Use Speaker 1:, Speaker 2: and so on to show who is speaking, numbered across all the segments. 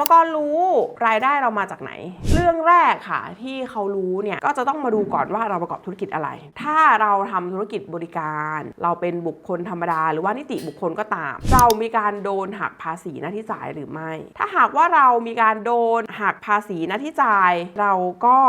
Speaker 1: มกรรู้รายได้เรามาจากไหน เรื่องแรกค่ะที่เขารู้เนี่ยก็จะต้องมาดูก่อนว่าเราประกอบธุรกิจอะไร ถ้าเราทำธุรกิจบริการ เราเป็นบุคคลธรรมดา หรือว่านิติบุคคลก็ตาม เรามีการโดนหักภาษีหน้าที่จ่ายหรือไม่ ถ้าหากว่าเรามีการโดนหักภาษีหน้าที่จ่าย เราก็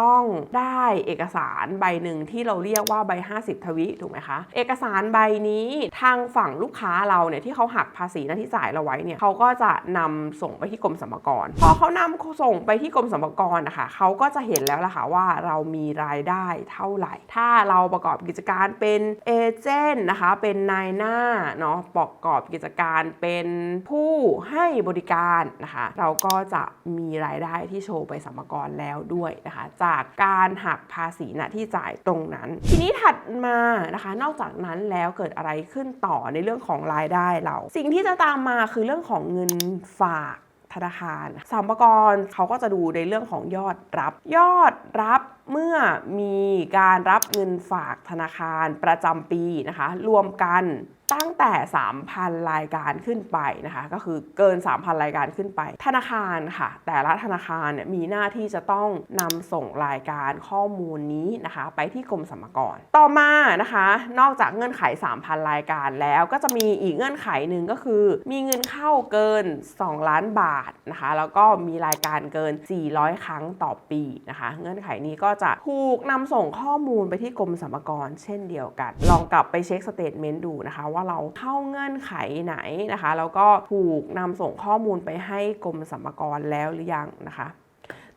Speaker 1: ต้องได้เอกสารใบหนึ่งที่เราเรียกว่าใบ 50 ทวิถูกไหมคะ เอกสารใบนี้ทางฝั่งลูกค้าเราเนี่ยที่เขาหักภาษีหน้าที่จ่ายเราไว้เนี่ยเขาก็จะนำส่งไปที่กรมสรรพากร พอเขานำส่งไปที่กรมสรรพากรนะคะเขาก็จะเห็นแล้วล่ะค่ะว่าเรามีรายได้เท่าไหร่ ถ้าเราประกอบกิจการเป็นเอเจนต์นะคะเป็นนายหน้าเนาะประกอบกิจการเป็นผู้ให้บริการนะคะเราก็จะมีรายได้ที่โชว์ไปสรรพากรแล้วด้วยนะคะจากการหักภาษีหน้าที่จ่ายตรงนั้น ทีนี้ถัดมานะคะนอกจากนั้นแล้วเกิดอะไรขึ้นต่อในเรื่องของรายได้เรา สิ่งที่จะตามมาคือเรื่องของเงินฝาก ธนาคารสรรพากรเขาก็จะดูในเรื่องของยอดรับ ยอดรับเมื่อมีการรับเงินฝากธนาคารประจำปีนะคะ รวมกัน ตั้งแต่ 3,000 รายการขึ้นไปนะคะก็คือเกิน 3,000 รายการขึ้นไป ธนาคารค่ะ แต่ละธนาคารเนี่ยมีหน้าที่จะต้องนำส่งรายการข้อมูลนี้นะคะ ไปที่กรมสรรพากรต่อมานะคะ นอกจากเงื่อนไข 3,000 รายการแล้วก็จะมีอีกเงื่อนไขหนึ่งก็คือ มีเงินเข้าเกิน 2 ล้านบาทนะคะ แล้วก็มีรายการเกิน 400 ครั้งต่อปีนะคะ เงื่อนไขนี้ก็จะถูกนำส่งข้อมูลไปที่กรมสรรพากรเช่นเดียวกัน ลองกลับไปเช็คสเตทเมนต์ดูนะคะว่าาเราเข้าเงื่อนไขไหนนะคะ แล้วก็ถูกนำส่งข้อมูลไปให้กรมสรรพากรแล้วหรือยังนะคะ